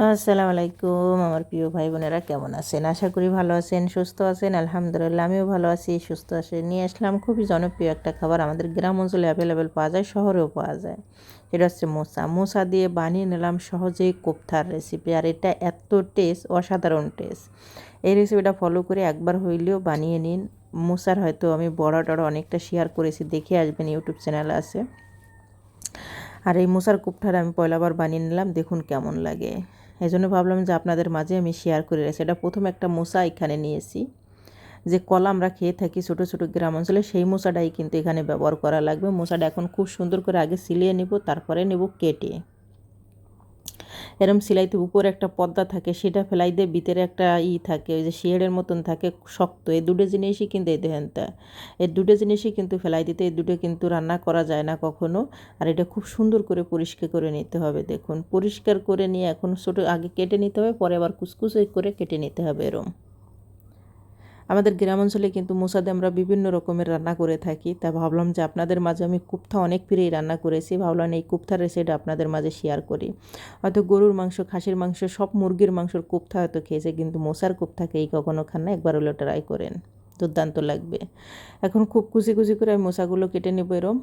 আসসালামু আলাইকুম, আমার প্রিয় ভাই বোনেরা কেমন আছেন? আশা করি ভালো আছেন, সুস্থ আছেন, আলহামদুলিল্লাহ আমিও ভালো আছি, সুস্থ আছি। নিয়ে আসলাম খুবই জনপ্রিয় একটা খাবার, আমাদের গ্রাম অঞ্চলে অ্যাভেলেবেল পাওয়া যায়, শহরেও পাওয়া যায়। এটা হচ্ছে মোসা। মোসা দিয়ে বানিয়ে নিলাম সহজেই কোপ্থার রেসিপি আর এটা এত টেস্ট অসাধারণ টেস্ট এই রেসিপিটা ফলো করে একবার হইলেও বানিয়ে নিন। মোসার হয়তো আমি বড় টড়া অনেকটা শেয়ার করেছি, দেখে আসবেন ইউটিউব চ্যানেলে আছে। আর এই মোসার কুপঠার আমি পয়লাবার বানিয়ে নিলাম, দেখুন কেমন লাগে। এই জন্য ভাবলাম যে আপনাদের মাঝে আমি শেয়ার করে রাখছি এটা প্রথম একটা মোসা এখানে নিয়েছি। যে কলা আমরা খেয়ে থাকি ছোটো ছোটো গ্রাম অঞ্চলে, সেই মশাটাই কিন্তু এখানে ব্যবহার করা লাগবে। মশাটা এখন খুব সুন্দর করে আগে সিলিয়ে নেব, তারপরে নেব কেটে। এরম সিলাইতে উপরে একটা পর্দা থাকে, সেটা ফেলাই দিয়ে ভিতরে একটা ই থাকে, ওই যে শিয়ারের মতন থাকে, শক্ত। এই দুটো জিনিসই কিন্তু এই দেহেনটা এই দুটো জিনিসই কিন্তু ফেলাই দিতে, এই দুটো কিন্তু রান্না করা যায় না কখনো। আর এটা খুব সুন্দর করে পরিষ্কার করে নিতে হবে, দেখুন। পরিষ্কার করে নিয়ে এখন ছোটো, আগে কেটে নিতে হবে, পরে আবার কুচকুচে করে কেটে নিতে হবে এরম। আমাদের গ্রাম অঞ্চলে কিন্তু মোসাদে আমরা বিভিন্ন রকমের রান্না করে থাকি। তা ভাবলাম যে আপনাদের মাঝে আমি কুপ্থা অনেক ফিরেই রান্না করেছি। ভাবলাম এই কুপ্থার রেসিপিটা আপনাদের মাঝে শেয়ার করি। হয়তো গরুর মাংস, খাসির মাংস, সব মুরগির মাংসর কুপ্থা হয়তো খেয়েছে, কিন্তু মোসার কুপ্থাকে এই কখনো খান না? একবার হলো ট্রাই করেন। দুর্দান্ত লাগবে। এখন খুব কুচি কুচি করে আমি মশাগুলো কেটে নেব এরম।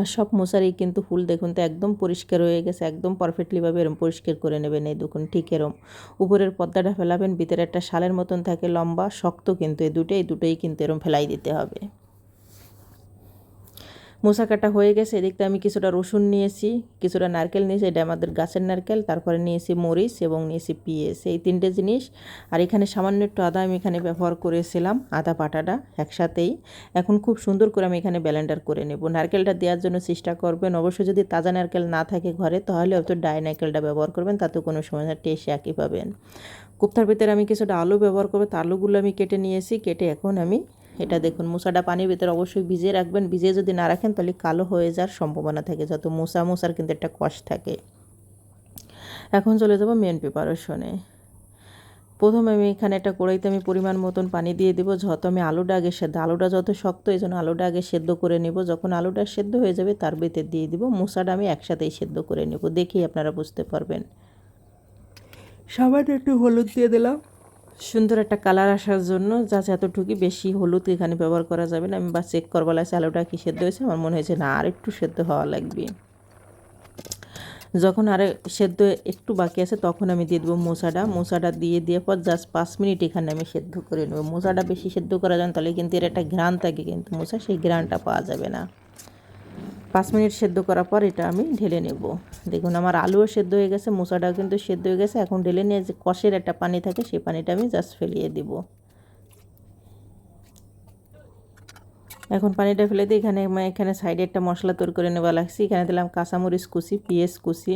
আর সব মশারি কিন্তু ফুল দেখুন তো একদম পরিষ্কার হয়ে গেছে, একদম পারফেক্টলিভাবে এরম পরিষ্কার করে নেবেন এই দেখুন, ঠিক এরম। উপরের পর্দাটা ফেলাবেন, ভিতরে একটা শালের মতন থাকে, লম্বা, শক্ত কিন্তু এই দুটোই দুটোই কিন্তু এরম ফেলাই দিতে হবে। মশা কাটা হয়ে গেছে এদিকতে আমি কিছুটা রসুন নিয়েছি, কিছুটা নারকেল নিয়েছি, এটা আমাদের গাছের নারকেল, তারপরে নিয়েছি মরিচ এবং নিয়েছি পিএস এই তিনটে জিনিস। আর এখানে সামান্য একটু আদা আমি এখানে ব্যবহার করেছিলাম, আদা পাটাটা একসাথেই। এখন খুব সুন্দর করে আমি এখানে ব্যালেন্ডার করে নেব। নারকেলটা দেওয়ার জন্য চেষ্টা করবেন, অবশ্যই যদি তাজা নারকেল না থাকে ঘরে, তাহলে হয়তো ডাই নারকেলটা ব্যবহার করবেন, তাতে কোনো সমস্যা টেস্ট একই পাবেন। কুপ্তার ভিতরে আমি কিছুটা আলু ব্যবহার করব, তা আলুগুলো আমি কেটে নিয়েছি, কেটে এখন আমি এটা দেখুন মশাটা পানির ভিতরে অবশ্যই ভিজিয়ে রাখবেন। ভিজিয়ে যদি না রাখেন, তাহলে কালো হয়ে যাওয়ার সম্ভাবনা থাকে, যত মশা মশার কিন্তু একটা কষ থাকে। এখন চলে যাব মেন প্রিপারেশনে প্রথমে আমি এখানে একটা কড়াইতে আমি পরিমাণ মতন পানি দিয়ে দেবো। যত আমি আলুটা আগে সেদ্ধ, আলুটা যত শক্ত, এই জন্য আলুটা আগে সেদ্ধ করে নেব। যখন আলুটা সেদ্ধ হয়ে যাবে, তার ভিতরে দিয়ে দিব। মশাটা আমি একসাথেই সেদ্ধ করে নেব। দেখেই আপনারা বুঝতে পারবেন। সামান্য একটু হলুদ দিয়ে দিলাম। সুন্দর একটা কালার আসার জন্য যা এতটুকু বেশি হলুদ এখানে ব্যবহার করা যাবে না। আমি বা চেক করব লাগছে আলুটা কি সেদ্ধ হয়েছে? আমার মনে হয়েছে না, আর একটু সেদ্ধ হওয়া লাগবে। যখন আর সেদ্ধ একটু বাকি আছে, তখন আমি দিয়ে দেবো মশাটা মশাটা দিয়ে দিয়ে পর জাস্ট পাঁচ মিনিট এখানে আমি সেদ্ধ করে নেব। মশাটা বেশি সেদ্ধ করা যান তাহলে কিন্তু এর একটা ঘ্রাণ থাকে কিন্তু মশা সেই ঘ্রাণটা পাওয়া যাবে না। পাঁচ মিনিট সেদ্ধ করার পর এটা আমি ঢেলে নেব। দেখুন, আমার আলুও সেদ্ধ হয়ে গেছে মশাটাও কিন্তু সেদ্ধ হয়ে গেছে। এখন ঢেলে নিয়ে যে কষের একটা পানি থাকে, সেই পানিটা আমি জাস্ট ফেলিয়ে দিব। এখন পানিটা ফেলে দিই এখানে এখানে সাইডে একটা মশলা তৈরি করে নেওয়া লাগছে। এখানে দিলাম কাঁচামরিচ কুচি, পিঁয়াজ কুচি,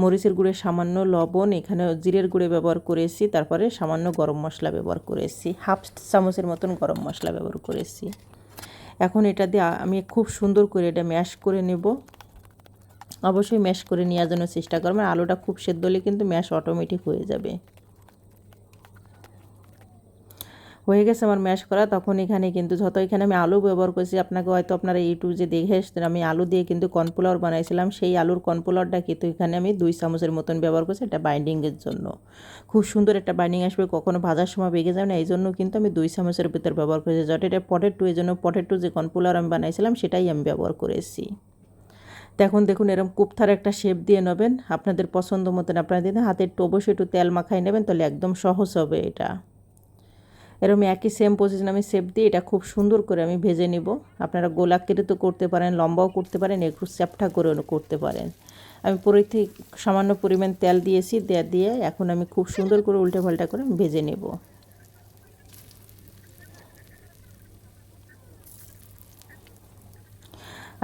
মরিচের গুঁড়ে, সামান্য লবণ, এখানে জিরের গুঁড়ে ব্যবহার করেছি, তারপরে সামান্য গরম মশলা ব্যবহার করেছি। হাফ চামচের মতন গরম মশলা ব্যবহার করেছি। এখন এটা দিয়ে আমি খুব সুন্দর করে এটা ম্যাশ করে নেব। অবশ্যই ম্যাশ করে নেওয়ার জন্য চেষ্টা করবেন। আলুটা খুব সেদ্ধ হলে কিন্তু ম্যাশ অটোমেটিক হয়ে যাবে। হয়ে গেছে আমার ম্যাশ করা, তখন এখানে কিন্তু যত এখানে আমি আলু ব্যবহার করেছি, আপনাকে হয়তো আপনারা ইউটিউব যে দেখে এসছেন, আমি আলু দিয়ে কিন্তু কর্নফ্লাওয়ার বানাইছিলাম। সেই আলুর কর্নফ্লাওয়ারটা কিন্তু এখানে আমি দুই চামচের মতন ব্যবহার করছি, এটা বাইন্ডিংয়ের জন্য। খুব সুন্দর একটা বাইন্ডিং আসবে, কখনো ভাজার সময় বেগে যাবে না এই জন্য কিন্তু আমি দুই চামচের ভিতর ব্যবহার করেছি। যত এটা পটেটো এই জন্য পটেটো যে কর্নফ্লাওয়ার আমি বানাইছিলাম, সেটাই আমি ব্যবহার করেছি। এখন দেখুন এরকম কুপথার একটা শেপ দিয়ে নেবেন, আপনাদের পছন্দ মতন আপনারা দিন হাতে একটু অবশ্যই একটু তেল মাখাই নেবেন, তাহলে একদম সহজ হবে এটা। এরকম একই সেম পজিশন আমি সেপ দিয়ে এটা খুব সুন্দর করে আমি ভেজে নিব। আপনারা গোলাকৃতি তো করতে পারেন, লম্বাও করতে পারেন একটু চ্যাপটা করেও করতে পারেন। আমি পরে সামান্য পরিমাণ তেল দিয়েছি, দেয়া, দিয়ে এখন আমি খুব সুন্দর করে উল্টে পাল্টা করে ভেজে নেব।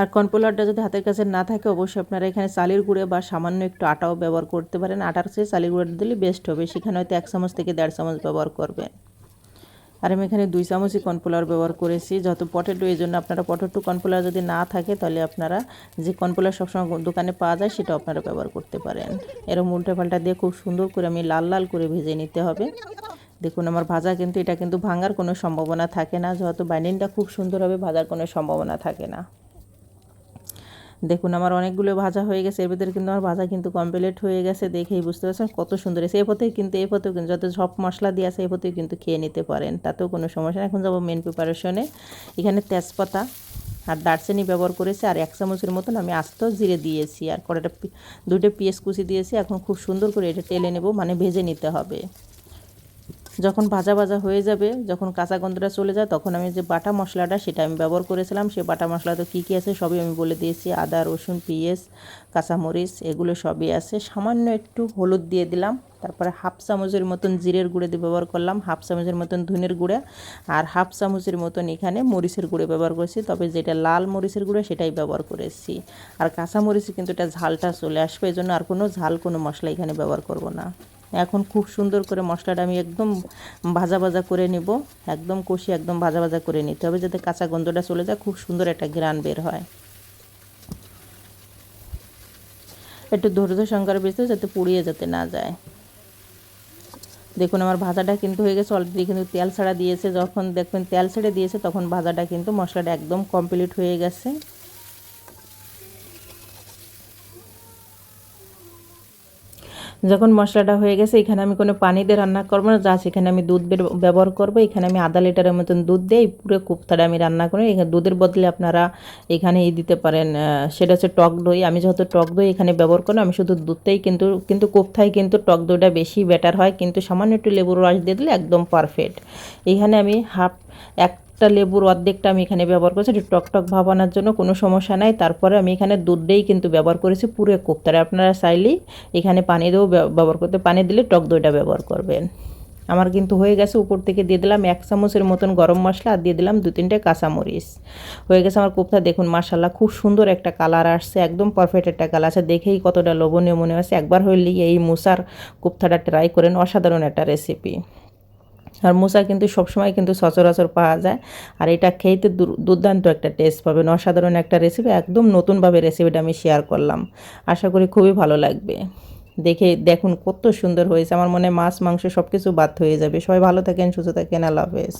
আর কর্নফ্লাওয়ারটা যদি হাতের কাছে না থাকে, অবশ্যই আপনারা এখানে চালের গুঁড়ে বা সামান্য একটু আটাও ব্যবহার করতে পারেন। আটার চেয়ে চালের গুঁড়োটা দিলে বেস্ট হবে। সেখানে হয়তো এক চামচ থেকে দেড় চামচ ব্যবহার করবেন। আর আমি এখানে দুই চামচই কর্নফ্লাওয়ার ব্যবহার করেছি। যত পটেটো, এই জন্য আপনারা পটেটো কর্নফ্লাওয়ার যদি না থাকে, তাহলে আপনারা যে কর্নফ্লাওয়ার সবসময় দোকানে পাওয়া যায় সেটা আপনারা ব্যবহার করতে পারেন। এরম উল্টে পাল্টা দিয়ে খুব সুন্দর করে আমি লাল লাল করে ভেজে নিতে হবে। দেখুন, আমার ভাজা কিন্তু, এটা কিন্তু ভাঙার কোনো সম্ভাবনা থাকে না। যেহেতু বাইন্ডিংটা খুব সুন্দর হবে ভাজার কোনো সম্ভাবনা থাকে না। দেখুন, আমার অনেকগুলো ভাজা হয়ে গেছে। এর ভিতরে কিন্তু আমার ভাজা কিন্তু কমপ্লিট হয়ে গেছে দেখেই বুঝতে পারছেন? কত সুন্দর এসে এই পথেই কিন্তু এই পথেও কিন্তু, যত সব মশলা দিয়ে আছে এই পথেও কিন্তু খেয়ে নিতে পারেন। তাতেও কোনো সমস্যা এখন যাব মেন প্রিপারেশনে এখানে তেজপাতা আর দারচিনি ব্যবহার করেছি আর এক চামচের মতন আমি আস্ত জিরে দিয়েছি। আর কড়াটা দুটো পিঁয়াজ কুচি দিয়েছি। এখন খুব সুন্দর করে এটা টেলে নেব মানে ভেজে নিতে হবে। যখন ভাজা ভাজা হয়ে যাবে, যখন কাঁচা গন্ধটা চলে যায়, তখন আমি যে বাটা মশলাটা সেটা আমি ব্যবহার করেছিলাম। সে বাটা মশলা তো কী কী আছে সবই আমি বলে দিয়েছি। আদা, রসুন, পেঁয়াজ, কাঁচামরিচ, এগুলো সবই আছে। সামান্য একটু হলুদ দিয়ে দিলাম, তারপরে হাফ চামচের মতন জিরের গুঁড়ে দিয়ে ব্যবহার করলাম, হাফ চামচের মতন ধনের গুঁড়ে আর হাফ চামচের মতন এখানে মরিচের গুঁড়ে ব্যবহার করেছি। তবে যেটা লাল মরিচের গুঁড়ো সেটাই ব্যবহার করেছি। আর কাঁচা মরিচে কিন্তু এটা ঝালটা চলে আসবে এই জন্য আর কোনো ঝাল, কোনো মশলা এখানে ব্যবহার করব না। এখন খুব সুন্দর করে মশলাটা আমি একদম ভাজা ভাজা করে নেব। একদম কষি একদম ভাজা ভাজা করে নিতে হবে যাতে কাঁচা গন্ধটা চলে যায়, খুব সুন্দর একটা গ্রান বের হয়। একটু ধৈর্য সহকারে বেঁচতে যাতে পুড়িয়ে যেতে না যায়। দেখুন আমার ভাজাটা কিন্তু হয়ে গেছে অলরেডি কিন্তু তেল ছাড়া দিয়েছে। যখন দেখবেন তেল ছেড়ে দিয়েছে, তখন ভাজাটা কিন্তু মশলাটা একদম কমপ্লিট হয়ে গেছে। যখন মশলাটা হয়ে গেছে, এখানে আমি কোনো পানি দিয়ে রান্না করব না যা সেখানে আমি দুধ ব্যবহার করব। এখানে আমি আধা লিটারের মতন দুধ দিয়ে পুরো কুপ্তাটা আমি রান্না করি, এখানে দুধের বদলে আপনারা এখানে ই দিতে পারেন সেটা হচ্ছে টক দই। আমি যেহেতু টক দই এখানে ব্যবহার করি আমি শুধু দুধটাই কিন্তু কিন্তু কোপ্তায় কিন্তু টক দইটা বেশি বেটার হয়, কিন্তু সামান্য একটু লেবুর রস দিয়ে দিলে একদম পারফেক্ট এখানে আমি হাফ এক একটা লেবুর অর্ধেকটা আমি এখানে ব্যবহার করেছি, একটু টক টক ভাব আনার জন্য কোনো সমস্যা নাই। তারপরে আমি এখানে দুধ দিয়েই কিন্তু ব্যবহার করেছি পুরো কোপ্তারে। আপনারা চাইলেই এখানে পানি দিয়েও ব্যবহার করতে, পানি দিলে টক দইটা ব্যবহার করবেন। আমার কিন্তু হয়ে গেছে উপর থেকে দিয়ে দিলাম এক চামচের মতন গরম মশলা আর দিয়ে দিলাম দু তিনটে কাঁচামরিচ। হয়ে গেছে আমার কোপ্তা। দেখুন মাসাল্লাহ খুব সুন্দর একটা কালার আসছে, একদম পারফেক্ট একটা কালার আছে। দেখেই কতটা লোভনীয় মনে হচ্ছে। একবার হইলেই এই মুসার কোপ্তাটা ট্রাই করেন, অসাধারণ একটা রেসিপি আর মোচা কিন্তু সবসময় কিন্তু সচরাচর পাওয়া যায়। আর এটা খেতে দুর্দান্ত একটা টেস্ট পাবেন অসাধারণ একটা রেসিপি একদম নতুনভাবে রেসিপিটা আমি শেয়ার করলাম। আশা করি খুবই ভালো লাগবে। দেখে, দেখুন কত সুন্দর হয়েছে। আমার মনে মাছ, মাংস সব কিছু বাদ হয়ে যাবে। সবাই ভালো থাকেন, সুস্থ থাকেন। আল্লাহ হাফেজ।